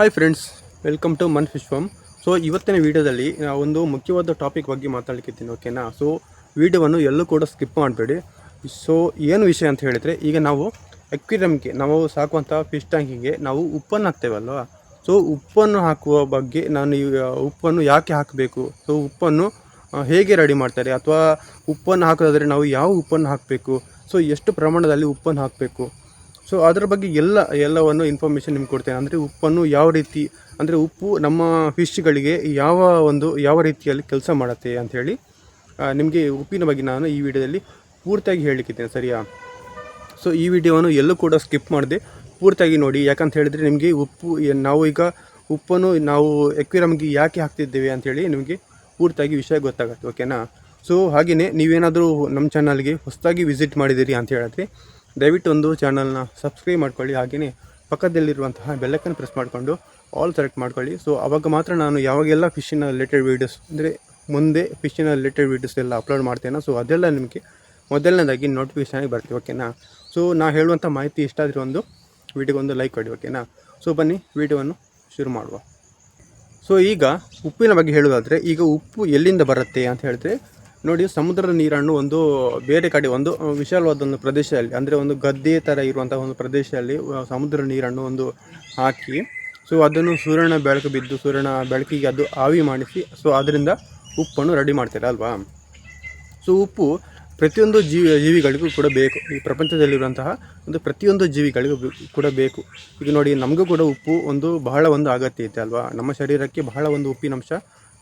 Hi friends welcome to Mann fish farm so ಇವತ್ತಿನ ವಿಡಿಯೋದಲ್ಲಿ ಒಂದು ಮುಖ್ಯವಾದ ಟಾಪಿಕ್ ಬಗ್ಗೆ ಮಾತಾಡ್ಲಿಕ್ಕಿದ್ದೀನಿ ಓಕೆನಾ ಸೊ ವೀಡಿಯೋವನ್ನು ಎಲ್ಲೂ ಕೂಡ ಸ್ಕಿಪ್ ಮಾಡಬೇಡಿ. ಸೊ ಏನು ವಿಷಯ ಅಂತ ಹೇಳಿದರೆ, ಈಗ ನಾವು ಅಕ್ವಿರಮ್ಗೆ ನಾವು ಸಾಕುವಂಥ ಫಿಶ್ ಟ್ಯಾಂಕಿಗೆ ನಾವು ಉಪ್ಪನ್ನು ಹಾಕ್ತೇವಲ್ವ? ಸೊ ಉಪ್ಪನ್ನು ಹಾಕುವ ಬಗ್ಗೆ ನಾನು ಈ ಉಪ್ಪನ್ನು ಯಾಕೆ ಹಾಕಬೇಕು? ಸೊ ಉಪ್ಪನ್ನು ಹೇಗೆ ರೆಡಿ ಮಾಡ್ತಾರೆ? ಅಥವಾ ಉಪ್ಪನ್ನು ಹಾಕೋದಾದರೆ ನಾವು ಯಾವ ಉಪ್ಪನ್ನು ಹಾಕಬೇಕು? ಸೊ ಎಷ್ಟು ಪ್ರಮಾಣದಲ್ಲಿ ಉಪ್ಪನ್ನು ಹಾಕಬೇಕು? ಸೊ ಅದರ ಬಗ್ಗೆ ಎಲ್ಲ, ಎಲ್ಲವನ್ನು ಇನ್ಫಾರ್ಮೇಷನ್ ನಿಮ್ಗೆ ಕೊಡ್ತೇನೆ. ಅಂದರೆ ಉಪ್ಪನ್ನು ಯಾವ ರೀತಿ, ಅಂದರೆ ಉಪ್ಪು ನಮ್ಮ ಫಿಶ್ಗಳಿಗೆ ಯಾವ ಒಂದು, ಯಾವ ರೀತಿಯಲ್ಲಿ ಕೆಲಸ ಮಾಡುತ್ತೆ ಅಂಥೇಳಿ ನಿಮಗೆ ಉಪ್ಪಿನ ಬಗ್ಗೆ ನಾನು ಈ ವಿಡಿಯೋದಲ್ಲಿ ಪೂರ್ತಿಯಾಗಿ ಹೇಳಲಿಕ್ಕಿದ್ದೇನೆ, ಸರಿಯಾ? ಸೊ ಈ ವಿಡಿಯೋವನ್ನು ಎಲ್ಲೂ ಕೂಡ ಸ್ಕಿಪ್ ಮಾಡದೆ. ಪೂರ್ತಿಯಾಗಿ ನೋಡಿ, ಯಾಕಂತ ಹೇಳಿದರೆ ನಿಮಗೆ ಉಪ್ಪು ನಾವು ಈಗ ಉಪ್ಪನ್ನು ನಾವು ಎಕ್ವಿರಮ್ಗೆ ಯಾಕೆ ಹಾಕ್ತಿದ್ದೇವೆ ಅಂಥೇಳಿ ನಿಮಗೆ ಪೂರ್ತಿಯಾಗಿ ವಿಷಯ ಗೊತ್ತಾಗುತ್ತೆ ಓಕೆನಾ ಸೊ ಹಾಗೆಯೇ ನೀವೇನಾದರೂ ನಮ್ಮ ಚಾನಲ್ಗೆ ಹೊಸದಾಗಿ ವಿಸಿಟ್ ಮಾಡಿದ್ದೀರಿ ಅಂತ ಹೇಳಿದ್ರೆ ದಯವಿಟ್ಟು ಒಂದು ಚಾನಲ್ನ ಸಬ್ಸ್ಕ್ರೈಬ್ ಮಾಡ್ಕೊಳ್ಳಿ. ಹಾಗೆಯೇ ಪಕ್ಕದಲ್ಲಿರುವಂತಹ ಬೆಲ್ಲಕ್ಕನ್ನು ಪ್ರೆಸ್ ಮಾಡಿಕೊಂಡು ಆಲ್ ಸೆಲೆಕ್ಟ್ ಮಾಡ್ಕೊಳ್ಳಿ. ಸೊ ಅವಾಗ ಮಾತ್ರ ನಾನು ಯಾವಾಗೆಲ್ಲ ಫಿಶ್ಶಿನ ರಿಲೇಟೆಡ್ ವೀಡಿಯೋಸ್ ಅಂದರೆ ಮುಂದೆ ಫಿಶ್ಶಿನ ರಿಲೇಟೆಡ್ ವೀಡಿಯೋಸ್ ಎಲ್ಲ ಅಪ್ಲೋಡ್ ಮಾಡ್ತೇನೆ ಸೊ ಅದೆಲ್ಲ ನಿಮಗೆ ಮೊದಲನೇದಾಗಿ ನೋಟಿಫಿಕೇಶನ್ ಆಗಿ ಬರ್ತೀವಿ ಓಕೆನಾ ಸೊ ನಾ ಹೇಳುವಂಥ ಮಾಹಿತಿ ಇಷ್ಟ ಆದರೆ ಒಂದು ವಿಡಿಯೋಗೊಂದು ಲೈಕ್ ಕೊಡಿ ಓಕೆನಾ ಸೊ ಬನ್ನಿ ವಿಡಿಯೋವನ್ನು ಶುರು ಮಾಡುವ. ಸೊ ಈಗ ಉಪ್ಪಿನ ಬಗ್ಗೆ ಹೇಳೋದಾದರೆ, ಈಗ ಉಪ್ಪು ಎಲ್ಲಿಂದ ಬರುತ್ತೆ ಅಂತ ಹೇಳಿದ್ರೆ ನೋಡಿ, ಸಮುದ್ರದ ನೀರನ್ನು ಒಂದು ಬೇರೆ ಕಡೆ, ಒಂದು ವಿಶಾಲವಾದ ಒಂದು ಪ್ರದೇಶದಲ್ಲಿ, ಅಂದರೆ ಒಂದು ಗದ್ದೆ ಥರ ಇರುವಂಥ ಒಂದು ಪ್ರದೇಶದಲ್ಲಿ ಸಮುದ್ರ ನೀರನ್ನು ಒಂದು ಹಾಕಿ, ಸೊ ಅದನ್ನು ಸೂರ್ಯನ ಬೆಳಕು ಬಿದ್ದು, ಸೂರ್ಯನ ಬೆಳಕಿಗೆ ಅದು ಆವಿ ಮಾಡಿಸಿ, ಸೊ ಅದರಿಂದ ಉಪ್ಪನ್ನು ರೆಡಿ ಮಾಡ್ತಾರೆ, ಅಲ್ವಾ? ಸೊ ಉಪ್ಪು ಪ್ರತಿಯೊಂದು ಜೀವಿ ಜೀವಿಗಳಿಗೂ ಕೂಡ ಬೇಕು. ಈ ಪ್ರಪಂಚದಲ್ಲಿರುವಂತಹ ಒಂದು ಪ್ರತಿಯೊಂದು ಜೀವಿಗಳಿಗೂ ಕೂಡ ಬೇಕು. ಈಗ ನೋಡಿ, ನಮಗೂ ಕೂಡ ಉಪ್ಪು ಒಂದು ಬಹಳ ಒಂದು ಅಗತ್ಯ ಇದೆ ಅಲ್ವಾ? ನಮ್ಮ ಶರೀರಕ್ಕೆ ಬಹಳ ಒಂದು ಉಪ್ಪಿನಂಶ,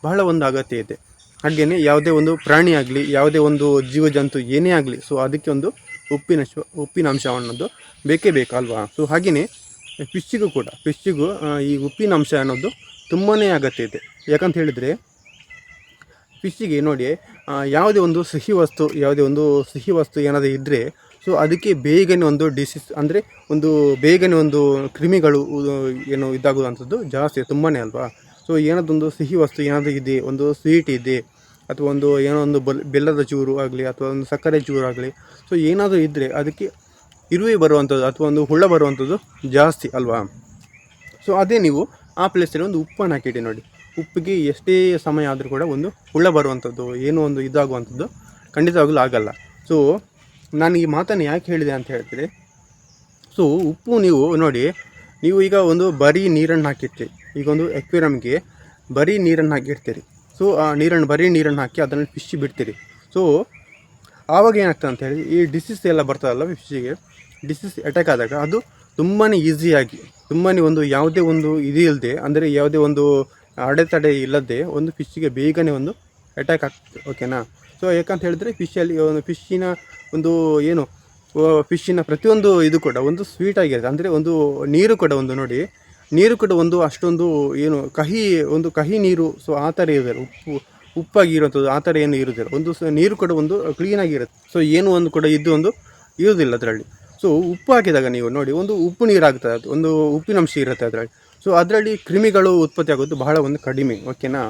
ಬಹಳ ಒಂದು ಅಗತ್ಯ ಇದೆ ಹಾಗೆಯೇ ಯಾವುದೇ ಒಂದು ಪ್ರಾಣಿ ಆಗಲಿ, ಯಾವುದೇ ಒಂದು ಜೀವ ಜಂತು ಏನೇ ಆಗಲಿ ಸೊ ಅದಕ್ಕೆ ಒಂದು ಉಪ್ಪಿನ ಉಪ್ಪಿನ ಅಂಶ ಅನ್ನೋದು ಬೇಕೇ ಬೇಕಲ್ವಾ ಸೊ ಹಾಗೆಯೇ ಫಿಶ್ಶಿಗೂ ಕೂಡ, ಫಿಶ್ಶಿಗೂ ಈ ಉಪ್ಪಿನ ಅಂಶ ಅನ್ನೋದು ತುಂಬಾ ಅಗತ್ಯ ಇದೆ ಯಾಕಂತ ಹೇಳಿದರೆ, ಫಿಶ್ಶಿಗೆ ನೋಡಿ ಯಾವುದೇ ಒಂದು ಸಿಹಿ ವಸ್ತು, ಯಾವುದೇ ಒಂದು ಸಿಹಿ ವಸ್ತು ಏನಾದರೂ ಇದ್ದರೆ ಸೊ ಅದಕ್ಕೆ ಬೇಗನೆ ಒಂದು ಡಿಸೀಸ್ ಅಂದರೆ ಒಂದು ಬೇಗನೆ ಒಂದು ಕ್ರಿಮಿಗಳು ಏನು ಇದಾಗುವಂಥದ್ದು ಜಾಸ್ತಿ ತುಂಬಾ ಅಲ್ವಾ? ಸೊ ಏನಾದೊಂದು ಸಿಹಿ ವಸ್ತು ಏನಾದರೂ ಇದೆ, ಒಂದು ಸ್ವೀಟ್ ಇದೆ, ಅಥವಾ ಒಂದು ಏನೋ ಒಂದು ಬಲ್, ಬೆಲ್ಲದ ಚೂರು ಆಗಲಿ, ಅಥವಾ ಒಂದು ಸಕ್ಕರೆ ಚೂರು ಆಗಲಿ ಸೊ ಏನಾದರೂ ಇದ್ದರೆ ಅದಕ್ಕೆ ಇರುವೆ ಬರುವಂಥದ್ದು ಅಥವಾ ಒಂದು ಹುಳ ಬರುವಂಥದ್ದು ಜಾಸ್ತಿ ಅಲ್ವಾ? ಸೊ ಅದೇ ನೀವು ಆ ಪ್ಲೇಸಲ್ಲಿ ಒಂದು ಉಪ್ಪನ್ನು ಹಾಕಿಡಿ ನೋಡಿ. ಉಪ್ಪಿಗೆ ಎಷ್ಟೇ ಸಮಯ ಆದರೂ ಕೂಡ ಒಂದು ಹುಳ ಬರುವಂಥದ್ದು ಏನೋ ಒಂದು ಇದಾಗುವಂಥದ್ದು ಖಂಡಿತವಾಗಲೂ ಆಗಲ್ಲ. ಸೊ ನಾನು ಈ ಮಾತನ್ನು ಯಾಕೆ ಹೇಳಿದೆ ಅಂತ ಹೇಳ್ತೀರಿ ಸೊ ಉಪ್ಪು ನೀವು ನೋಡಿ, ನೀವು ಈಗ ಒಂದು ಬರೀ ನೀರನ್ನು ಹಾಕಿರ್ತೀರಿ. ಈಗ ಒಂದು ಎಕ್ವೇರಮ್ಗೆ ಬರೀ ನೀರನ್ನು ಹಾಕಿಡ್ತೀರಿ ಸೊ ಆ ನೀರನ್ನು ಬರೀ ನೀರನ್ನು ಹಾಕಿ ಅದನ್ನು ಫಿಶ್ ಬಿಡ್ತೀರಿ. ಸೊ ಆವಾಗ ಏನಾಗ್ತದೆ ಅಂತ ಹೇಳಿ, ಈ ಡಿಸೀಸ್ ಎಲ್ಲ ಬರ್ತದಲ್ಲ ಫಿಶ್ಶಿಗೆ ಡಿಸೀಸ್ ಅಟ್ಯಾಕ್ ಆದಾಗ ಅದು ತುಂಬಾ ಈಸಿಯಾಗಿ ತುಂಬಾ ಒಂದು ಯಾವುದೇ ಒಂದು ಇದು ಇಲ್ಲದೆ ಅಂದರೆ ಯಾವುದೇ ಒಂದು ಅಡೆತಡೆ ಇಲ್ಲದೆ ಒಂದು ಫಿಶ್ಶಿಗೆ ಬೇಗನೆ ಒಂದು ಅಟ್ಯಾಕ್ ಆಗ್ತದೆ ಓಕೆನಾ ಸೊ ಯಾಕಂತ ಹೇಳಿದ್ರೆ ಫಿಶಲ್ಲಿ ಒಂದು ಫಿಶ್ಶಿನ ಒಂದು ಏನು ಫಿಶ್ಶಿನ ಪ್ರತಿಯೊಂದು ಇದು ಕೂಡ ಒಂದು ಸ್ವೀಟ್ ಆಗಿರುತ್ತೆ ಅಂದರೆ ಒಂದು ನೀರು ಕೂಡ ಒಂದು ನೋಡಿ ನೀರು ಕೂಡ ಒಂದು ಅಷ್ಟೊಂದು ಏನು ಕಹಿ, ಒಂದು ಕಹಿ ನೀರು ಸೊ ಆ ಥರ ಇರೋದಿಲ್ಲ ಉಪ್ಪು, ಉಪ್ಪಾಗಿರುವಂಥದ್ದು ಆ ಥರ ಏನು ಇರೋದಿಲ್ಲ. ಒಂದು ನೀರು ಕೂಡ ಒಂದು ಕ್ಲೀನಾಗಿರುತ್ತೆ ಸೊ ಏನು ಒಂದು ಕೂಡ ಇದ್ದು ಒಂದು ಇರೋದಿಲ್ಲ ಅದರಲ್ಲಿ. ಸೊ ಉಪ್ಪು ಹಾಕಿದಾಗ ನೀವು ನೋಡಿ, ಒಂದು ಉಪ್ಪು ನೀರು ಆಗ್ತದೆ ಅದು, ಒಂದು ಉಪ್ಪಿನಂಶ ಇರುತ್ತೆ ಅದರಲ್ಲಿ. ಸೊ ಅದರಲ್ಲಿ ಕ್ರಿಮಿಗಳು ಉತ್ಪತ್ತಿ ಆಗೋದು ಬಹಳ ಒಂದು ಕಡಿಮೆ ಓಕೆನಾ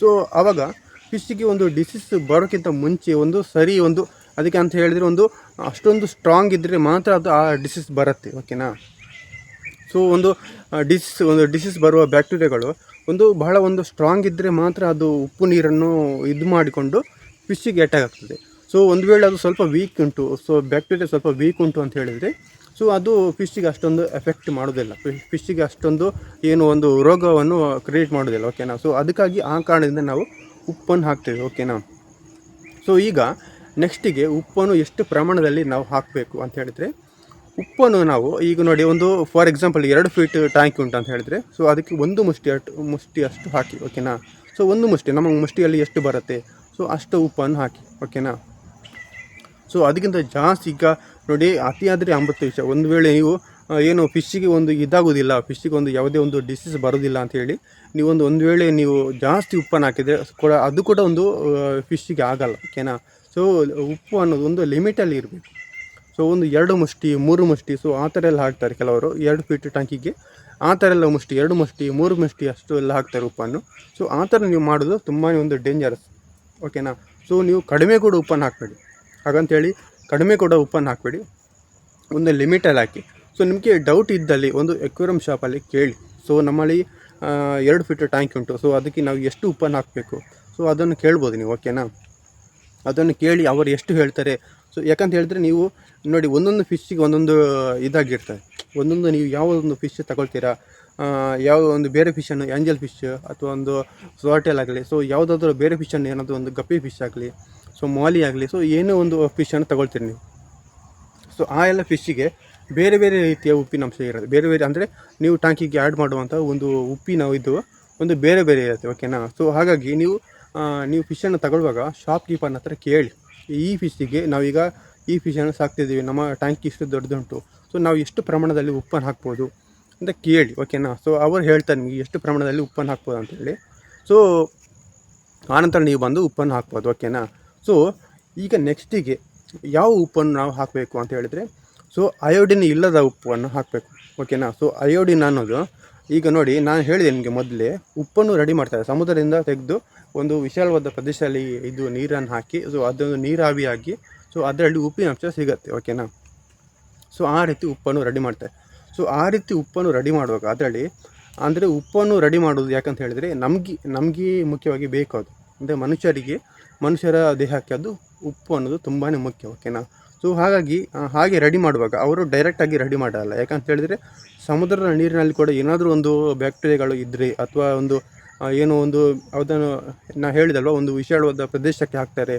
ಸೊ ಆವಾಗ ಫಿಶ್ಗೆ ಒಂದು ಡಿಸೀಸ್ ಬರೋಕ್ಕಿಂತ ಮುಂಚೆ ಒಂದು ಸರಿ ಒಂದು, ಅದಕ್ಕೆ ಅಂತ ಹೇಳಿದರೆ ಒಂದು ಅಷ್ಟೊಂದು ಸ್ಟ್ರಾಂಗ್ ಇದ್ದರೆ ಮಾತ್ರ ಅದು ಆ ಡಿಸೀಸ್ ಬರುತ್ತೆ ಓಕೆನಾ ಸೊ ಒಂದು ಡಿಸೀಸ್ ಒಂದು ಡಿಸೀಸ್ ಬರುವ ಬ್ಯಾಕ್ಟೀರಿಯಾಗಳು ಒಂದು ಬಹಳ ಒಂದು ಸ್ಟ್ರಾಂಗ್ ಇದ್ದರೆ ಮಾತ್ರ ಅದು ಉಪ್ಪು ನೀರನ್ನು ಇದು ಮಾಡಿಕೊಂಡು ಫಿಶ್ಶಿಗೆ ಅಟ್ಯಾಕ್ ಆಗ್ತದೆ. ಸೊ ಒಂದು ವೇಳೆ ಅದು ಸ್ವಲ್ಪ ವೀಕ್ ಉಂಟು ಸೊ ಬ್ಯಾಕ್ಟೀರಿಯಾ ಸ್ವಲ್ಪ ವೀಕ್ ಉಂಟು ಅಂತ ಹೇಳಿದರೆ ಸೊ ಅದು ಫಿಶ್ಶಿಗೆ ಅಷ್ಟೊಂದು ಎಫೆಕ್ಟ್ ಮಾಡೋದಿಲ್ಲ ಫಿಶ್ಶಿಗೆ ಅಷ್ಟೊಂದು ಏನು ಒಂದು ರೋಗವನ್ನು ಕ್ರಿಯೇಟ್ ಮಾಡೋದಿಲ್ಲ ಓಕೆನಾ ಸೊ ಅದಕ್ಕಾಗಿ ಆ ಕಾರಣದಿಂದ ನಾವು ಉಪ್ಪನ್ನು ಹಾಕ್ತೇವೆ ಓಕೆನಾ ಸೊ ಈಗ ನೆಕ್ಸ್ಟಿಗೆ ಉಪ್ಪನ್ನು ಎಷ್ಟು ಪ್ರಮಾಣದಲ್ಲಿ ನಾವು ಹಾಕಬೇಕು ಅಂತ ಹೇಳಿದರೆ ಉಪ್ಪನ್ನು ನಾವು ಈಗ ನೋಡಿ ಒಂದು ಫಾರ್ ಎಕ್ಸಾಂಪಲ್ ಎರಡು ಫೀಟ್ ಟ್ಯಾಂಕ್ ಉಂಟು ಅಂತ ಹೇಳಿದರೆ ಸೊ ಅದಕ್ಕೆ ಒಂದು ಮುಷ್ಟಿ ಅಷ್ಟು ಮುಷ್ಟಿ ಅಷ್ಟು ಹಾಕಿ ಓಕೆನಾ ಸೊ ಒಂದು ಮುಷ್ಟಿ, ನಮ್ಮ ಮುಷ್ಟಿಯಲ್ಲಿ ಎಷ್ಟು ಬರುತ್ತೆ? ಸೊ ಅಷ್ಟು ಉಪ್ಪನ್ನು ಹಾಕಿ ಓಕೆನಾ ಸೊ ಅದಕ್ಕಿಂತ ಜಾಸ್ತಿ ಈಗ ನೋಡಿ ಅತಿಯಾದರೆ ಅಮೃತ ವಿಷಯ ಒಂದು ವೇಳೆ ನೀವು ಏನು ಫಿಶ್ಶಿಗೆ ಒಂದು ಇದಾಗೋದಿಲ್ಲ ಫಿಶ್ಶಿಗೆ ಒಂದು ಯಾವುದೇ ಒಂದು ಡಿಸೀಸ್ ಬರೋದಿಲ್ಲ ಅಂತ ಹೇಳಿ ನೀವೊಂದು ಒಂದು ವೇಳೆ ನೀವು ಜಾಸ್ತಿ ಉಪ್ಪನ್ನು ಹಾಕಿದರೆ ಕೂಡ ಅದು ಕೂಡ ಒಂದು ಫಿಶ್ಶಿಗೆ ಆಗಲ್ಲ ಓಕೆನಾ ಸೊ ಉಪ್ಪು ಅನ್ನೋದು ಒಂದು ಲಿಮಿಟಲ್ಲಿ ಇರಬೇಕು. ಸೊ ಒಂದು ಎರಡು ಮುಷ್ಟಿ, ಮೂರು ಮುಷ್ಟಿ ಸೊ ಆ ಥರ ಎಲ್ಲ ಹಾಕ್ತಾರೆ ಕೆಲವರು. ಎರಡು ಫೀಟ್ ಟ್ಯಾಂಕಿಗೆ ಆ ಥರ ಎಲ್ಲ ಮುಷ್ಟಿ, ಎರಡು ಮುಷ್ಟಿ, ಮೂರು ಮುಷ್ಟಿ ಅಷ್ಟು ಎಲ್ಲ ಹಾಕ್ತಾರೆ ಉಪ್ಪನ್ನು. ಸೊ ಆ ಥರ ನೀವು ಮಾಡೋದು ತುಂಬಾ ಒಂದು ಡೇಂಜರಸ್ ಓಕೆನಾ ಸೊ ನೀವು ಕಡಿಮೆ ಕೂಡ ಉಪ್ಪನ್ನು ಹಾಕಬೇಡಿ. ಹಾಗಂತೇಳಿ ಕಡಿಮೆ ಕೂಡ ಉಪ್ಪನ್ನು ಹಾಕಬೇಡಿ. ಒಂದು ಲಿಮಿಟಲ್ಲಿ ಹಾಕಿ. ಸೊ ನಿಮಗೆ ಡೌಟ್ ಇದ್ದಲ್ಲಿ ಒಂದು ಎಕ್ವೇರಿಯಂ ಶಾಪಲ್ಲಿ ಕೇಳಿ. ಸೊ ನಮ್ಮಲ್ಲಿ ಎರಡು ಫೀಟ್ ಟ್ಯಾಂಕ್ ಉಂಟು. ಸೊ ಅದಕ್ಕೆ ನಾವು ಎಷ್ಟು ಉಪ್ಪನ್ನು ಹಾಕಬೇಕು? ಸೊ ಅದನ್ನು ಕೇಳ್ಬೋದು ನೀವು ಓಕೆನಾ ಅದನ್ನು ಕೇಳಿ ಅವರು ಎಷ್ಟು ಹೇಳ್ತಾರೆ? ಸೊ ಯಾಕಂತ ಹೇಳಿದ್ರೆ ನೀವು ನೋಡಿ, ಒಂದೊಂದು ಫಿಶ್ಶಿಗೆ ಒಂದೊಂದು ಇದಾಗಿರ್ತದೆ ಒಂದೊಂದು ನೀವು ಯಾವ ಒಂದು ಫಿಶ್ ತಗೊಳ್ತೀರಾ ಯಾವ ಒಂದು ಬೇರೆ ಫಿಶನ್ನು ಆ್ಯಂಜಲ್ ಫಿಶ್ ಅಥವಾ ಒಂದು ಸೋಟೆಲ್ ಆಗಲಿ ಸೊ ಯಾವುದಾದ್ರೂ ಬೇರೆ ಫಿಶನ್ನು ಏನಾದರೂ ಒಂದು ಗಪ್ಪಿ ಫಿಶ್ ಆಗಲಿ ಸೊ ಮಾಲಿ ಆಗಲಿ ಸೊ ಏನೋ ಒಂದು ಫಿಶನ್ನು ತಗೊಳ್ತೀರಿ ನೀವು. ಸೊ ಆ ಎಲ್ಲ ಫಿಶ್ಶಿಗೆ ಬೇರೆ ಬೇರೆ ರೀತಿಯ ಉಪ್ಪಿನಂಶ ಇರುತ್ತೆ. ಬೇರೆ ಬೇರೆ ಅಂದರೆ ನೀವು ಟ್ಯಾಂಕಿಗೆ ಆ್ಯಡ್ ಮಾಡುವಂಥ ಒಂದು ಉಪ್ಪಿನ ಇದು ಒಂದು ಬೇರೆ ಬೇರೆ ಇರುತ್ತೆ ಓಕೆನಾ ಸೊ ಹಾಗಾಗಿ ನೀವು ನೀವು ಫಿಶನ್ನು ತಗೊಳ್ಳುವಾಗ ಶಾಪ್ ಕೀಪರ್ನ ಹತ್ರ ಕೇಳಿ. ಈ ಫಿಶ್ಶಿಗೆ ನಾವೀಗ ಈ ಫಿಶನ್ನು ಸಾಕ್ತಿದ್ದೀವಿ. ನಮ್ಮ ಟ್ಯಾಂಕ್ ಇಷ್ಟು ದೊಡ್ಡದುಂಟು. ಸೊ ನಾವು ಎಷ್ಟು ಪ್ರಮಾಣದಲ್ಲಿ ಉಪ್ಪನ್ನು ಹಾಕ್ಬೋದು ಅಂತ ಕೇಳಿ ಓಕೆನಾ ಸೊ ಅವರು ಹೇಳ್ತಾರೆ ನಿಮಗೆ ಎಷ್ಟು ಪ್ರಮಾಣದಲ್ಲಿ ಉಪ್ಪನ್ನು ಹಾಕ್ಬೋದು ಅಂತೇಳಿ ಸೊ ಆನಂತರ ನೀವು ಬಂದು ಉಪ್ಪನ್ನು ಹಾಕ್ಬೋದು ಓಕೆನಾ ಸೊ ಈಗ ನೆಕ್ಸ್ಟಿಗೆ ಯಾವ ಉಪ್ಪನ್ನು ನಾವು ಹಾಕಬೇಕು ಅಂತ ಹೇಳಿದರೆ ಸೊ ಅಯೋಡಿನ್ ಇಲ್ಲದ ಉಪ್ಪನ್ನು ಹಾಕಬೇಕು ಓಕೆನಾ ಸೊ ಅಯೋಡಿನ್ ಅನ್ನೋದು ಈಗ ನೋಡಿ, ನಾನು ಹೇಳಿದೆ ನಿಮಗೆ ಮೊದಲೇ, ಉಪ್ಪನ್ನು ರೆಡಿ ಮಾಡ್ತಾರೆ. ಸಮುದ್ರದಿಂದ ತೆಗೆದು ಒಂದು ವಿಶಾಲವಾದ ಪ್ರದೇಶದಲ್ಲಿ ಇದು ನೀರನ್ನು ಹಾಕಿ ಸೊ ಅದೊಂದು ನೀರಾವಿಯಾಗಿ ಸೊ ಅದರಲ್ಲಿ ಉಪ್ಪಿನ ಅಂಶ ಸಿಗುತ್ತೆ ಓಕೆನಾ ಸೊ ಆ ರೀತಿ ಉಪ್ಪನ್ನು ರೆಡಿ ಮಾಡ್ತಾರೆ. ಸೊ ಆ ರೀತಿ ಉಪ್ಪನ್ನು ರೆಡಿ ಮಾಡುವಾಗ ಅದರಲ್ಲಿ, ಅಂದರೆ ಉಪ್ಪನ್ನು ರೆಡಿ ಮಾಡೋದು ಯಾಕಂತ ಹೇಳಿದರೆ, ನಮಗೆ ನಮಗೆ ಮುಖ್ಯವಾಗಿ ಬೇಕು ಅದು. ಅಂದರೆ ಮನುಷ್ಯರಿಗೆ, ಮನುಷ್ಯರ ದೇಹಕ್ಕೆ ಅದು ಉಪ್ಪು ಅನ್ನೋದು ತುಂಬಾ ಮುಖ್ಯ ಓಕೆನಾ ಸೊ ಹಾಗಾಗಿ ಹಾಗೆ ರೆಡಿ ಮಾಡುವಾಗ ಅವರು ಡೈರೆಕ್ಟಾಗಿ ರೆಡಿ ಮಾಡಲ್ಲ. ಯಾಕಂತ ಹೇಳಿದರೆ ಸಮುದ್ರದ ನೀರಿನಲ್ಲಿ ಕೂಡ ಏನಾದರೂ ಒಂದು ಬ್ಯಾಕ್ಟೀರಿಯಾಗಳು ಇದ್ದರೆ ಅಥವಾ ಒಂದು ಏನೋ ಒಂದು, ಅದನ್ನು ನಾ ಹೇಳಿದಲ್ವ, ಒಂದು ವಿಶಾಲವಾದ ಪ್ರದೇಶಕ್ಕೆ ಹಾಕ್ತಾರೆ.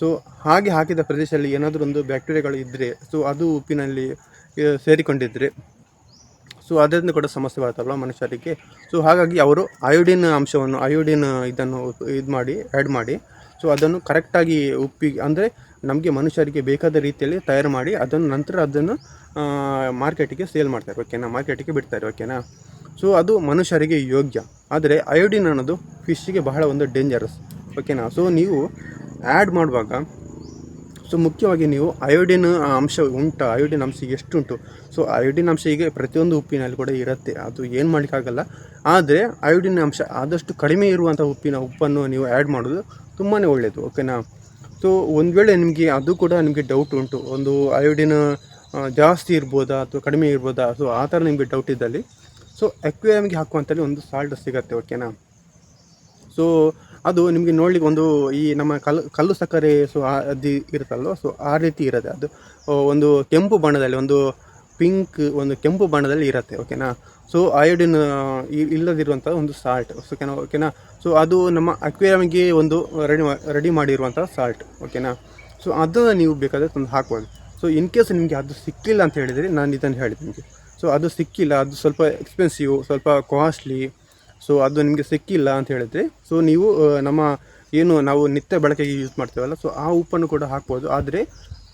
ಸೊ ಹಾಗೆ ಹಾಕಿದ ಪ್ರದೇಶದಲ್ಲಿ ಏನಾದರೂ ಒಂದು ಬ್ಯಾಕ್ಟೀರಿಯಾಗಳು ಇದ್ದರೆ ಸೊ ಅದು ಉಪ್ಪಿನಲ್ಲಿ ಸೇರಿಕೊಂಡಿದ್ದರೆ ಸೊ ಅದರಿಂದ ಕೂಡ ಸಮಸ್ಯೆ ಬರುತ್ತಲ್ವ ಮನುಷ್ಯರಿಗೆ? ಸೊ ಹಾಗಾಗಿ ಅವರು ಅಯೋಡಿನ್ ಅಂಶವನ್ನು ಅಯೋಡಿನ್ ಇದನ್ನು ಇದು ಮಾಡಿ ಆ್ಯಡ್ ಮಾಡಿ ಸೊ ಅದನ್ನು ಕರೆಕ್ಟಾಗಿ ಉಪ್ಪಿಗೆ ಅಂದರೆ ನಮಗೆ ಮನುಷ್ಯರಿಗೆ ಬೇಕಾದ ರೀತಿಯಲ್ಲಿ ತಯಾರು ಮಾಡಿ ಅದನ್ನು ನಂತರ ಅದನ್ನು ಮಾರ್ಕೆಟಿಗೆ ಸೇಲ್ ಮಾಡ್ತಾರೆ. ಓಕೆನಾ ಮಾರ್ಕೆಟಿಗೆ ಬಿಡ್ತಾರೆ. ಓಕೆನಾ ಸೊ ಅದು ಮನುಷ್ಯರಿಗೆ ಯೋಗ್ಯ. ಆದರೆ ಅಯೋಡಿನ್ ಅನ್ನೋದು ಫಿಶ್ಶಿಗೆ ಬಹಳ ಒಂದು ಡೇಂಜರಸ್ ಓಕೆನಾ ಸೊ ನೀವು ಆ್ಯಡ್ ಮಾಡುವಾಗ ಸೊ ಮುಖ್ಯವಾಗಿ ನೀವು ಅಯೋಡಿನ್ ಅಂಶ ಉಂಟು? ಅಯೋಡಿನ್ ಅಂಶ ಎಷ್ಟುಂಟು ಸೊ ಅಯೋಡಿನ್ ಅಂಶ ಈಗ ಪ್ರತಿಯೊಂದು ಉಪ್ಪಿನಲ್ಲಿ ಕೂಡ ಇರುತ್ತೆ. ಅದು ಏನು ಮಾಡಲಿಕ್ಕಾಗಲ್ಲ ಆದರೆ ಅಯೋಡಿನ್ ಅಂಶ ಆದಷ್ಟು ಕಡಿಮೆ ಇರುವಂಥ ಉಪ್ಪಿನ, ಉಪ್ಪನ್ನು ನೀವು ಆ್ಯಡ್ ಮಾಡೋದು ತುಂಬಾ ಒಳ್ಳೆಯದು ಓಕೆನಾ ಸೊ ಒಂದು ವೇಳೆ ನಿಮಗೆ ಅದು ಕೂಡ ನಿಮಗೆ ಡೌಟ್ ಉಂಟು, ಒಂದು ಅಯೋಡಿನ ಜಾಸ್ತಿ ಇರ್ಬೋದಾ ಅಥವಾ ಕಡಿಮೆ ಇರ್ಬೋದಾ? ಸೊ ಆ ಥರ ನಿಮಗೆ ಡೌಟ್ ಇದ್ದಲ್ಲಿ. ಸೊ ಅಕ್ವೇರಿಯಮ್ಗೆ ಹಾಕುವಂಥಲ್ಲಿ ಒಂದು ಸಾಲ್ಟ್ ಸಿಗುತ್ತೆ ಓಕೆನಾ ಸೊ ಅದು ನಿಮಗೆ ನೋಡ್ಲಿಕ್ಕೆ ಒಂದು ಈ ನಮ್ಮ ಕಲ್ಲು ಕಲ್ಲು ಸಕ್ಕರೆ ಸೊ ಅದು ಇರುತ್ತಲ್ವ? ಸೊ ಆ ರೀತಿ ಇರುತ್ತೆ. ಅದು ಒಂದು ಕೆಂಪು ಬಣ್ಣದಲ್ಲಿ, ಒಂದು ಪಿಂಕ್ ಒಂದು ಕೆಂಪು ಬಣ್ಣದಲ್ಲಿ ಇರುತ್ತೆ ಓಕೆನಾ ಸೊ ಅಯೋಡಿನ್ ಇಲ್ಲದಿರುವಂಥ ಒಂದು ಸಾಲ್ಟ್ ಓಕೆನಾ ಓಕೆನಾ ಸೊ ಅದು ನಮ್ಮ ಅಕ್ವೇರಿಯಮ್ಗೆ ಒಂದು ರೆಡಿ ರೆಡಿ ಮಾಡಿರುವಂಥ ಸಾಲ್ಟ್ ಓಕೆನಾ ಸೊ ಅದನ್ನು ನೀವು ಬೇಕಾದರೆ ತಂದು ಹಾಕ್ಬೋದು. ಸೊ ಇನ್ ಕೇಸ್ ನಿಮಗೆ ಅದು ಸಿಕ್ಕಿಲ್ಲ ಅಂತ ಹೇಳಿದರೆ ನಾನು ಇದನ್ನು ಹೇಳಿದೆ ನಿಮಗೆ. ಸೊ ಅದು ಸಿಕ್ಕಿಲ್ಲ, ಅದು ಸ್ವಲ್ಪ ಎಕ್ಸ್ಪೆನ್ಸಿವ್ ಸ್ವಲ್ಪ ಕಾಸ್ಟ್ಲಿ ಸೊ ಅದು ನಿಮಗೆ ಸಿಕ್ಕಿಲ್ಲ ಅಂತ ಹೇಳಿದರೆ ಸೊ ನೀವು ನಮ್ಮ ಏನು ನಾವು ನಿತ್ಯ ಬಳಕೆಗೆ ಯೂಸ್ ಮಾಡ್ತೇವಲ್ಲ ಸೊ ಆ ಉಪ್ಪನ್ನು ಕೂಡ ಹಾಕ್ಬೋದು. ಆದರೆ,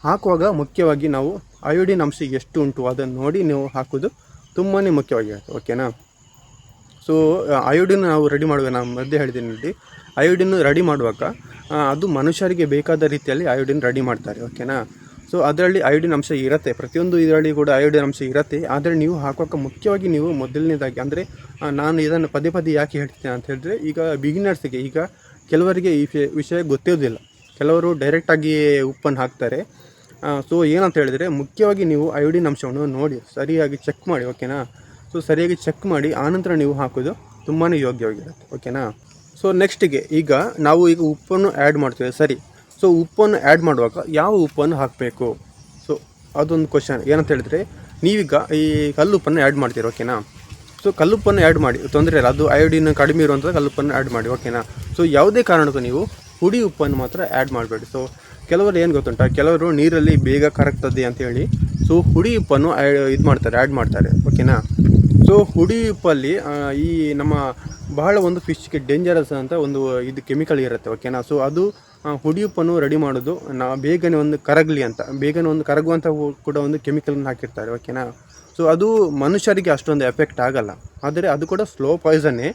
ಹಾಕುವಾಗ ಮುಖ್ಯವಾಗಿ ನಾವು ಅಯೋಡಿನ್ ಅಂಶ ಎಷ್ಟು ಉಂಟು ಅದನ್ನು ನೋಡಿ ನೀವು ಹಾಕೋದು ತುಂಬಾ ಮುಖ್ಯವಾಗಿರುತ್ತೆ ಓಕೆನಾ ಸೊ ಅಯೋಡಿನ್ ನಾವು ರೆಡಿ ಮಾಡುವ ನಾನು ಮಧ್ಯೆ ಹೇಳಿದ್ದೀನಿ ಅಯೋಡಿನ್ ರೆಡಿ ಮಾಡುವಾಗ ಅದು ಮನುಷ್ಯರಿಗೆ ಬೇಕಾದ ರೀತಿಯಲ್ಲಿ ಅಯೋಡಿನ್ ರೆಡಿ ಮಾಡ್ತಾರೆ ಓಕೆನಾ ಸೊ ಅದರಲ್ಲಿ ಅಯೋಡಿನ್ ಅಂಶ ಇರುತ್ತೆ. ಪ್ರತಿಯೊಂದು ಇದರಲ್ಲಿ ಕೂಡ ಅಯೋಡಿನ್ ಅಂಶ ಇರುತ್ತೆ. ಆದರೆ ನೀವು ಹಾಕುವಾಗ ಮುಖ್ಯವಾಗಿ ನೀವು ಮೊದಲನೇದಾಗಿ, ಅಂದರೆ ನಾನು ಇದನ್ನು ಪದೇ ಪದೇ ಯಾಕೆ ಹೇಳ್ತೀನಿ ಅಂತ ಹೇಳಿದ್ರೆ, ಈಗ ಬಿಗಿನರ್ಸಿಗೆ ಈಗ ಕೆಲವರಿಗೆ ಈ ವಿಷಯ ಗೊತ್ತಿರೋದಿಲ್ಲ. ಕೆಲವರು ಡೈರೆಕ್ಟಾಗಿ ಉಪ್ಪನ್ನು ಹಾಕ್ತಾರೆ. ಸೊ ಏನಂತ ಹೇಳಿದರೆ ಮುಖ್ಯವಾಗಿ ನೀವು ಅಯೋಡಿನ್ ಅಂಶವನ್ನು ನೋಡಿ, ಸರಿಯಾಗಿ ಚೆಕ್ ಮಾಡಿ ಓಕೆನಾ ಸೊ ಸರಿಯಾಗಿ ಚೆಕ್ ಮಾಡಿ ಆನಂತರ ನೀವು ಹಾಕೋದು ತುಂಬಾ ಯೋಗ್ಯವಾಗಿರುತ್ತೆ ಓಕೆನಾ ಸೊ ನೆಕ್ಸ್ಟಿಗೆ ಈಗ ನಾವು ಈಗ ಉಪ್ಪನ್ನು ಆ್ಯಡ್ ಮಾಡ್ತೇವೆ, ಸರಿ. ಸೊ ಉಪ್ಪನ್ನು ಆ್ಯಡ್ ಮಾಡುವಾಗ ಯಾವ ಉಪ್ಪನ್ನು ಹಾಕಬೇಕು? ಸೊ ಅದೊಂದು ಕ್ವಶನ್ ಏನಂತ ಹೇಳಿದರೆ, ನೀವೀಗ ಈ ಕಲ್ಲುಪ್ಪನ್ನು ಆ್ಯಡ್ ಮಾಡ್ತೀರಿ ಓಕೆನಾ ಸೊ ಕಲ್ಲುಪ್ಪನ್ನು ಆ್ಯಡ್ ಮಾಡಿ, ತೊಂದರೆ ಇಲ್ಲ, ಅದು ಅಯೋಡಿನ್ ಕಡಿಮೆ ಇರುವಂಥ ಕಲ್ಲುಪ್ಪನ್ನು ಆ್ಯಡ್ ಮಾಡಿ ಓಕೆನಾ ಸೊ ಯಾವುದೇ ಕಾರಣಕ್ಕೂ ನೀವು ಹುಡಿ ಉಪ್ಪನ್ನು ಮಾತ್ರ ಆ್ಯಡ್ ಮಾಡಬೇಡಿ. ಸೊ ಕೆಲವರು ಏನು ಗೊತ್ತುಂಟ? ಕೆಲವರು ನೀರಲ್ಲಿ ಬೇಗ ಕರಗ್ತದೆ ಅಂತೇಳಿ ಸೊ, ಹುಡಿ ಉಪ್ಪನ್ನು ಇದು ಮಾಡ್ತಾರೆ ಆ್ಯಡ್ ಮಾಡ್ತಾರೆ ಓಕೆನಾ ಸೊ ಹುಡಿ ಉಪ್ಪಲ್ಲಿ ಈ ನಮ್ಮ ಬಹಳ ಒಂದು ಫಿಶ್ಗೆ ಡೇಂಜರಸ್ ಅಂತ ಒಂದು ಇದು ಕೆಮಿಕಲ್ ಇರುತ್ತೆ ಓಕೆನಾ ಸೊ ಅದು ಹುಡಿ ಉಪ್ಪನ್ನು ರೆಡಿ ಮಾಡೋದು, ನಾ, ಬೇಗನೆ ಒಂದು ಕರಗಲಿ ಅಂತ, ಬೇಗನೆ ಒಂದು ಕರಗುವಂಥ ಕೂಡ ಒಂದು ಕೆಮಿಕಲನ್ನು ಹಾಕಿರ್ತಾರೆ ಓಕೆನಾ ಸೊ ಅದು ಮನುಷ್ಯರಿಗೆ ಅಷ್ಟೊಂದು ಎಫೆಕ್ಟ್ ಆಗಲ್ಲ, ಆದರೆ ಅದು ಕೂಡ ಸ್ಲೋ ಪಾಯ್ಸನ್ನೇ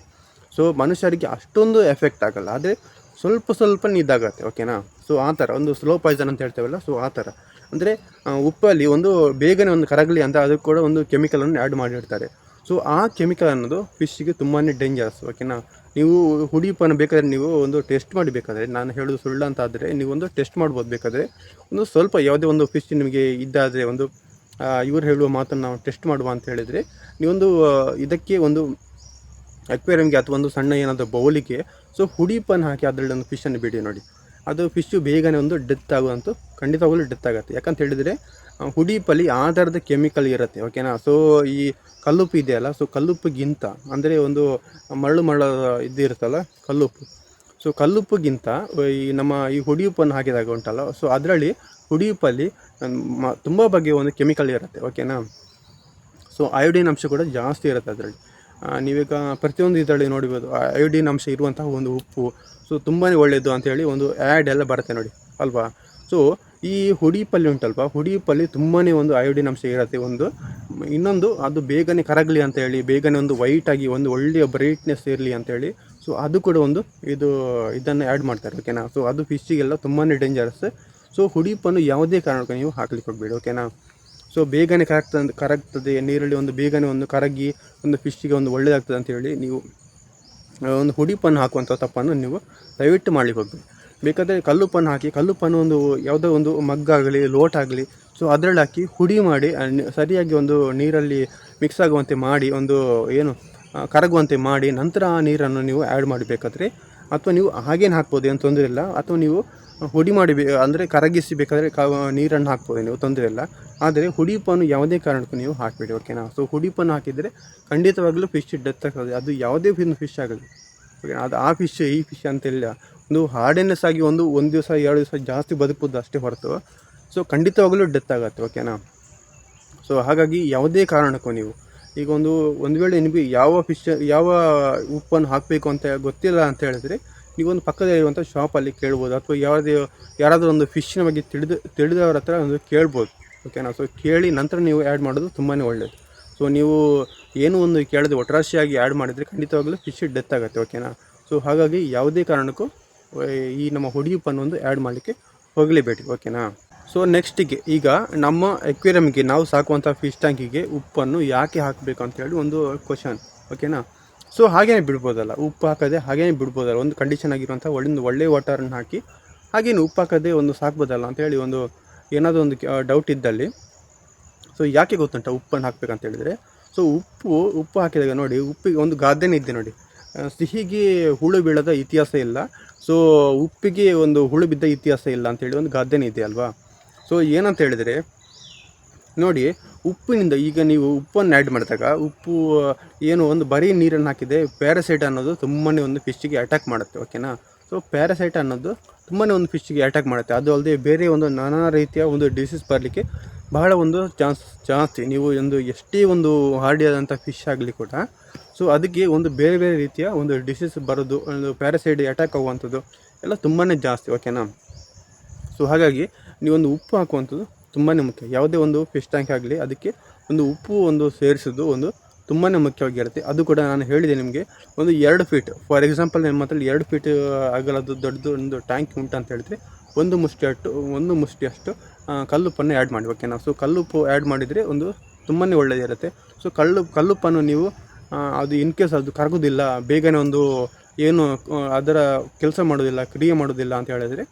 ಸೊ ಮನುಷ್ಯರಿಗೆ ಅಷ್ಟೊಂದು ಎಫೆಕ್ಟ್ ಆಗಲ್ಲ, ಆದರೆ ಸ್ವಲ್ಪ ಸ್ವಲ್ಪ ಇದಾಗತ್ತೆ ಓಕೆನಾ ಸೊ ಆ ಥರ. ಒಂದು ಸ್ಲೋ ಪಾಯ್ಸನ್ ಅಂತ ಹೇಳ್ತೇವಲ್ಲ ಸೊ ಆ ಥರ. ಅಂದರೆ ಉಪ್ಪಲ್ಲಿ ಒಂದು ಬೇಗನೆ ಒಂದು ಕರಗಲಿ ಅಂತ ಅದಕ್ಕೆ ಕೂಡ ಒಂದು ಕೆಮಿಕಲನ್ನು ಆ್ಯಡ್ ಮಾಡಿರ್ತಾರೆ. ಸೊ ಆ ಕೆಮಿಕಲ್ ಅನ್ನೋದು ಫಿಶ್ಗೆ ತುಂಬಾ ಡೇಂಜರಸ್ ಓಕೆನಾ ನೀವು ಹುಡಿಪನ್ನು ಬೇಕಾದರೆ ನೀವು ಒಂದು ಟೆಸ್ಟ್ ಮಾಡಿ ಬೇಕಾದರೆ, ನಾನು ಹೇಳೋದು ಸುಳ್ಳು ಅಂತ ಆದರೆ ನೀವು ಒಂದು ಟೆಸ್ಟ್ ಮಾಡ್ಬೋದು ಬೇಕಾದರೆ. ಒಂದು ಸ್ವಲ್ಪ ಯಾವುದೇ ಒಂದು ಫಿಶ್ ನಿಮಗೆ ಇದ್ದಾದರೆ ಒಂದು ಇವರು ಹೇಳುವ ಮಾತನ್ನು ನಾವು ಟೆಸ್ಟ್ ಮಾಡುವ ಅಂತ ಹೇಳಿದರೆ, ನೀವೊಂದು ಇದಕ್ಕೆ ಒಂದು ಅಕ್ವೇರಿಯಮ್ಗೆ ಅಥವಾ ಒಂದು ಸಣ್ಣ ಏನಾದರೂ ಬೌಲಿಗೆ ಸೊ ಹುಡಿಪನ್ನು ಹಾಕಿ ಅದರಲ್ಲಿ ಒಂದು ಫಿಶನ್ನು ಬಿಡಿ ನೋಡಿ. ಅದು ಫಿಶ್ಶು ಬೇಗನೆ ಒಂದು ಡೆತ್ ಆಗುವಂತೂ ಖಂಡಿತವಾಗಲೂ ಡೆತ್ ಆಗುತ್ತೆ. ಯಾಕಂತ ಹೇಳಿದರೆ ಹುಡಿ ಹುಡಿಪಲ್ಲಿ ಆ ಕೆಮಿಕಲ್ ಇರುತ್ತೆ ಓಕೆನಾ ಸೊ ಈ ಕಲ್ಲುಪ್ಪು ಇದೆಯಲ್ಲ ಸೊ ಕಲ್ಲುಪ್ಪುಗಿಂತ, ಅಂದರೆ ಒಂದು ಮರಳು ಮರಳ ಇದು ಇರುತ್ತಲ್ಲ, ಕಲ್ಲುಪ್ಪು. ಸೊ ಕಲ್ಲುಪ್ಪುಗಿಂತ, ಈ ನಮ್ಮ ಈ ಹುಡಿಯುಪ್ಪನ್ನು ಹಾಕಿದಾಗ ಉಂಟಲ್ಲ ಸೊ ಅದರಲ್ಲಿ ಹುಡಿಯುಪ್ಪಲ್ಲಿ ತುಂಬ ಬಗೆಯ ಒಂದು ಕೆಮಿಕಲ್ ಇರುತ್ತೆ ಓಕೆನಾ ಸೊ ಅಯೋಡಿನ್ ಅಂಶ ಕೂಡ ಜಾಸ್ತಿ ಇರುತ್ತೆ ಅದರಲ್ಲಿ. ನೀವೀಗ ಪ್ರತಿಯೊಂದು ಇದರಲ್ಲಿ ನೋಡಿಬೋದು ಅಯೋಡಿನ್ ಅಂಶ ಇರುವಂತಹ ಒಂದು ಉಪ್ಪು ಸೊ ತುಂಬಾ ಒಳ್ಳೆಯದು ಅಂಥೇಳಿ ಒಂದು ಆ್ಯಡ್ ಎಲ್ಲ ಬರುತ್ತೆ ನೋಡಿ, ಅಲ್ವಾ? ಸೊ ಈ ಹುಡಿಪಲ್ಲಿ ಉಂಟಲ್ವಾ? ಹುಡಿಪಲ್ಲಿ ತುಂಬಾ ಒಂದು ಅಯೋಡಿನ್ ಅಂಶ ಇರುತ್ತೆ, ಒಂದು, ಇನ್ನೊಂದು ಅದು ಬೇಗನೆ ಕರಗಲಿ ಅಂತ ಹೇಳಿ, ಬೇಗನೆ ಒಂದು ವೈಟಾಗಿ ಒಂದು ಒಳ್ಳೆಯ ಬ್ರೈಟ್ನೆಸ್ ಇರಲಿ ಅಂತೇಳಿ ಸೊ ಅದು ಕೂಡ ಒಂದು ಇದು, ಇದನ್ನು ಆ್ಯಡ್ ಮಾಡ್ತಾರೆ ಓಕೆನಾ ಸೊ ಅದು ಫಿಶ್ಶಿಗೆಲ್ಲ ತುಂಬಾ ಡೇಂಜರಸ್ ಸೊ ಹುಡಿಪನ್ನು ಯಾವುದೇ ಕಾರಣಕ್ಕೂ ನೀವು ಹಾಕ್ಲಿಕ್ಕೆ ಹೋಗಬೇಡಿ ಓಕೆನಾ ಸೊ ಬೇಗನೆ ಕರಗ್ತದೆ ಕರಗ್ತದೆ, ನೀರಲ್ಲಿ ಒಂದು ಬೇಗನೆ ಒಂದು ಕರಗಿ, ಒಂದು ಫಿಶ್ಗೆ ಒಂದು ಒಳ್ಳೆಯದಾಗ್ತದೆ ಅಂತ ಹೇಳಿ ನೀವು ಒಂದು ಹುಡಿಪನ್ನು ಹಾಕುವಂಥ ತಪ್ಪನ್ನು ನೀವು ದಯವಿಟ್ಟು ಮಾಡ್ಲಿಕ್ಕೆ ಹೋಗ್ಬೇಕು. ಬೇಕಾದರೆ ಕಲ್ಲುಪ್ಪನ್ನು ಹಾಕಿ ಕಲ್ಲುಪ್ಪನ್ನು ಒಂದು ಯಾವುದೋ ಒಂದು ಮಗ್ಗಾಗಲಿ ಲೋಟ ಆಗಲಿ ಸೊ ಅದರಲ್ಲಿ ಹಾಕಿ ಹುಡಿ ಮಾಡಿ ಸರಿಯಾಗಿ ಒಂದು ನೀರಲ್ಲಿ ಮಿಕ್ಸ್ ಆಗುವಂತೆ ಮಾಡಿ, ಒಂದು ಏನು ಕರಗುವಂತೆ ಮಾಡಿ, ನಂತರ ಆ ನೀರನ್ನು ನೀವು ಆ್ಯಡ್ ಮಾಡಬೇಕಾದ್ರೆ, ಅಥವಾ ನೀವು ಹಾಗೇನು ಹಾಕ್ಬೋದು ಏನು ತೊಂದರೆ ಇಲ್ಲ, ಅಥವಾ ನೀವು ಹುಡಿ ಮಾಡಿ ಅಂದರೆ ಕರಗಿಸಿ ಬೇಕಾದರೆ ಕ ನೀರನ್ನು ಹಾಕ್ಬೋದು ನೀವು, ತೊಂದರೆ ಇಲ್ಲ. ಆದರೆ ಹುಡಿಪನ್ನು ಯಾವುದೇ ಕಾರಣಕ್ಕೂ ನೀವು ಹಾಕಬೇಡಿ ಓಕೆನಾ ಸೊ ಹುಡಿಪನ್ನು ಹಾಕಿದರೆ ಖಂಡಿತವಾಗಲೂ ಫಿಶ್ ಡೆತ್ ಆಗ್ತದೆ. ಅದು ಯಾವುದೇ ಫಿನ್ ಫಿಶ್ ಆಗಲಿ ಓಕೆ ಅದು ಆ ಫಿಶ್ ಈ ಫಿಶ್ ಅಂತಿಲ್ಲ ಒಂದು ಹಾರ್ಡೆನೆಸ್ ಆಗಿ ಒಂದು ಒಂದು ದಿವಸ, ಎರಡು ದಿವಸ ಜಾಸ್ತಿ ಬದುಕುವುದು ಅಷ್ಟೇ ಹೊರತು ಸೊ ಖಂಡಿತವಾಗಲೂ ಡೆತ್ ಆಗುತ್ತೆ ಓಕೆನಾ ಸೊ ಹಾಗಾಗಿ ಯಾವುದೇ ಕಾರಣಕ್ಕೂ ನೀವು, ಈಗ ಒಂದು ಒಂದು ವೇಳೆ ನಿಮಗೆ ಯಾವ ಫಿಶ್ ಯಾವ ಉಪ್ಪನ್ನು ಹಾಕಬೇಕು ಅಂತ ಗೊತ್ತಿಲ್ಲ ಅಂತ ಹೇಳಿದ್ರೆ ನೀವೊಂದು ಪಕ್ಕದಲ್ಲಿರುವಂಥ ಶಾಪಲ್ಲಿ ಕೇಳ್ಬೋದು ಅಥವಾ ಯಾವುದೇ, ಯಾರಾದರೂ ಒಂದು ಫಿಶ್ನ ಬಗ್ಗೆ ತಿಳಿದು, ತಿಳಿದವರ ಹತ್ರ ಒಂದು ಕೇಳ್ಬೋದು. ಓಕೆನಾ ಸೊ ಕೇಳಿ ನಂತರ ನೀವು ಆ್ಯಡ್ ಮಾಡೋದು ತುಂಬಾ ಒಳ್ಳೆಯದು ಸೊ ನೀವು ಏನು ಒಂದು ಕೇಳಿದ್ರೆ ಒಟ್ರಾಶಿಯಾಗಿ ಆ್ಯಡ್ ಮಾಡಿದರೆ ಖಂಡಿತವಾಗಲೂ ಫಿಶ್ ಡೆತ್ ಆಗುತ್ತೆ. ಓಕೆನಾ ಸೊ ಹಾಗಾಗಿ ಯಾವುದೇ ಕಾರಣಕ್ಕೂ, ಈ ನಮ್ಮ ಹುಡಿಯುಪ್ಪನ್ನು ಒಂದು ಆ್ಯಡ್ ಮಾಡಲಿಕ್ಕೆ ಹೋಗಲೇಬೇಡಿ ಓಕೆನಾ ಸೊ ನೆಕ್ಸ್ಟಿಗೆ ಈಗ ನಮ್ಮ ಎಕ್ವೇರಿಯಮ್ಗೆ ನಾವು ಸಾಕುವಂಥ ಫಿಶ್ ಟ್ಯಾಂಕಿಗೆ ಉಪ್ಪನ್ನು ಯಾಕೆ ಹಾಕಬೇಕು ಅಂತ ಹೇಳಿ ಒಂದು ಕ್ವಶನ್ ಓಕೆನಾ ಸೊ ಹಾಗೇನೆ ಬಿಡ್ಬೋದಲ್ಲ. ಉಪ್ಪು ಹಾಕದೆ ಹಾಗೇನೆ ಬಿಡ್ಬೋದಲ್ಲ. ಒಂದು ಕಂಡೀಷನ್ ಆಗಿರುವಂಥ ಒಳ್ಳೆ ಒಳ್ಳೆ ವಾಟರನ್ನು ಹಾಕಿ, ಹಾಗೇನು ಉಪ್ಪು ಹಾಕದೆ ಒಂದು ಸಾಕ್ಬೋದಲ್ಲ ಅಂತೇಳಿ ಒಂದು ಏನಾದರೂ ಒಂದು ಡೌಟ್ ಇದ್ದಲ್ಲಿ. ಸೊ ಯಾಕೆ ಗೊತ್ತುಂಟ ಉಪ್ಪನ್ನು ಹಾಕ್ಬೇಕಂತ ಹೇಳಿದರೆ? ಸೊ ಉಪ್ಪು ಉಪ್ಪು ಹಾಕಿದಾಗ ನೋಡಿ, ಉಪ್ಪಿಗೆ ಒಂದು ಗಾದೆನೇ ಇದೆ ನೋಡಿ. ಸಿಹಿಗೆ ಹುಳು ಬೀಳದ ಇತಿಹಾಸ ಇಲ್ಲ. ಸೊ ಉಪ್ಪಿಗೆ ಒಂದು ಹುಳು ಬಿದ್ದ ಇತಿಹಾಸ ಇಲ್ಲ ಅಂತೇಳಿ ಒಂದು ಗಾದೆನೇ ಇದೆ ಅಲ್ವಾ? ಸೊ ಏನಂತ ಹೇಳಿದರೆ ನೋಡಿ, ಉಪ್ಪಿನಿಂದ ಈಗ ನೀವು ಉಪ್ಪನ್ನು ಆ್ಯಡ್ ಮಾಡಿದಾಗ ಉಪ್ಪು ಏನು ಒಂದು ಬರೀ ನೀರನ್ನು ಹಾಕಿದೆ ಪ್ಯಾರಾಸೈಟ್ ಅನ್ನೋದು ತುಂಬಾ ಒಂದು ಫಿಶ್ಗೆ ಅಟ್ಯಾಕ್ ಮಾಡುತ್ತೆ ಓಕೆನಾ ಸೊ ಪ್ಯಾರಾಸೈಟ್ ಅನ್ನೋದು ತುಂಬಾ ಒಂದು ಫಿಶ್ಗೆ ಅಟ್ಯಾಕ್ ಮಾಡುತ್ತೆ. ಅದು ಅಲ್ಲದೆ ಬೇರೆ ಒಂದು ನಾನಾ ರೀತಿಯ ಒಂದು ಡಿಸೀಸ್ ಬರಲಿಕ್ಕೆ ಬಹಳ ಒಂದು ಚಾನ್ಸ್ ಜಾಸ್ತಿ ನೀವು ಒಂದು ಎಷ್ಟೇ ಒಂದು ಹಾರ್ಡಿಯಾದಂಥ ಫಿಶ್ ಆಗಲಿ ಕೂಡ ಸೊ ಅದಕ್ಕೆ ಒಂದು ಬೇರೆ ಬೇರೆ ರೀತಿಯ ಒಂದು ಡಿಸೀಸ್ ಬರೋದು, ಒಂದು ಪ್ಯಾರಾಸೈಡ್ ಅಟ್ಯಾಕ್ ಆಗುವಂಥದ್ದು ಎಲ್ಲ ತುಂಬಾ ಜಾಸ್ತಿ ಓಕೆನಾ ಸೊ ಹಾಗಾಗಿ ನೀವೊಂದು ಉಪ್ಪು ಹಾಕುವಂಥದ್ದು ತುಂಬಾ ಮುಖ್ಯ ಯಾವುದೇ ಒಂದು ಫಿಶ್ ಟ್ಯಾಂಕ್ ಆಗಲಿ ಅದಕ್ಕೆ ಒಂದು ಉಪ್ಪು ಒಂದು ಸೇರಿಸೋದು ಒಂದು ತುಂಬಾ ಮುಖ್ಯವಾಗಿರುತ್ತೆ ಅದು ಕೂಡ ನಾನು ಹೇಳಿದೆ ನಿಮಗೆ ಒಂದು ಎರಡು ಫೀಟ್ ಫಾರ್ ಎಕ್ಸಾಂಪಲ್ ನಿಮ್ಮ ಹತ್ರ ಎರಡು ಫೀಟ್ ಆಗಲದ್ದು ದೊಡ್ಡದು ಒಂದು ಟ್ಯಾಂಕ್ ಉಂಟು ಅಂತ ಹೇಳಿದ್ರೆ ಒಂದು ಮುಷ್ಟಿ ಅಷ್ಟು ಒಂದು ಮುಷ್ಟಿ ಅಷ್ಟು ಆ, ಕಲ್ಲುಪ್ಪನ್ನು ಆ್ಯಡ್ ಮಾಡಿ. ಓಕೆನಾ ಸೊ ಕಲ್ಲುಪ್ಪು ಆ್ಯಡ್ ಮಾಡಿದರೆ ಒಂದು ತುಂಬಾ ಒಳ್ಳೆಯದಿರುತ್ತೆ ಸೊ ಕಲ್ಲು ಕಲ್ಲುಪ್ಪನ್ನು ನೀವು ಅದು ಇನ್ ಕೇಸ್ ಅದು ಕರಗೋದಿಲ್ಲ ಬೇಗನೆ ಒಂದು ಏನು ಅದರ ಕೆಲಸ ಮಾಡೋದಿಲ್ಲ ಕ್ರಿಯೆ ಮಾಡೋದಿಲ್ಲ ಅಂತ ಹೇಳಿದರೆ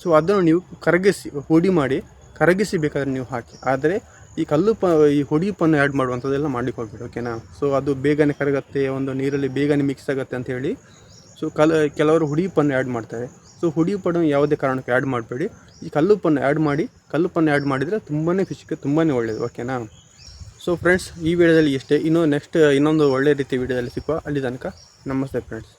ಸೊ ಅದನ್ನು ನೀವು ಕರಗಿಸಿ ಹುಡಿ ಮಾಡಿ ಕರಗಿಸಿ ಬೇಕಾದರೆ ನೀವು ಹಾಕಿ. ಆದರೆ ಈ ಕಲ್ಲುಪ್ಪ ಈ ಹುಡಿಯುಪ್ಪನ್ನು ಆ್ಯಡ್ ಮಾಡುವಂಥದ್ದೆಲ್ಲ ಮಾಡ್ಲಿಕ್ಕೆ ಹೋಗ್ಬೇಡಿ ಓಕೆನಾ ಸೊ ಅದು ಬೇಗನೆ ಕರಗತ್ತೆ, ಒಂದು ನೀರಲ್ಲಿ ಬೇಗನೆ ಮಿಕ್ಸ್ ಆಗುತ್ತೆ ಅಂತ ಸೊ ಕಲ್, ಕೆಲವರು ಹುಡಿಯುಪ್ಪನ್ನು ಆ್ಯಡ್ ಮಾಡ್ತಾರೆ. ಸೊ ಹುಡಿಯುಪ್ಪನ್ನು ಯಾವುದೇ ಕಾರಣಕ್ಕೆ ಆ್ಯಡ್ ಮಾಡಬೇಡಿ. ಈ ಕಲ್ಲುಪ್ಪನ್ನು ಆ್ಯಡ್ ಮಾಡಿ ಕಲ್ಲುಪ್ಪನ್ನು ಆ್ಯಡ್ ಮಾಡಿದರೆ ತುಂಬಾ ಫಿಶ್ಗೆ ತುಂಬಾ ಒಳ್ಳೆಯದು ಓಕೆನಾ ಸೊ ಫ್ರೆಂಡ್ಸ್ ಈ ವಿಡಿಯೋದಲ್ಲಿ ಇಷ್ಟೇ. ಇನ್ನೂ ನೆಕ್ಸ್ಟ್ ಇನ್ನೊಂದು ಒಳ್ಳೆ ರೀತಿ ವಿಡಿಯೋದಲ್ಲಿ ಸಿಕ್ಕುವ ಅಲ್ಲಿ ತನಕ ನಮಸ್ತೆ ಫ್ರೆಂಡ್ಸ್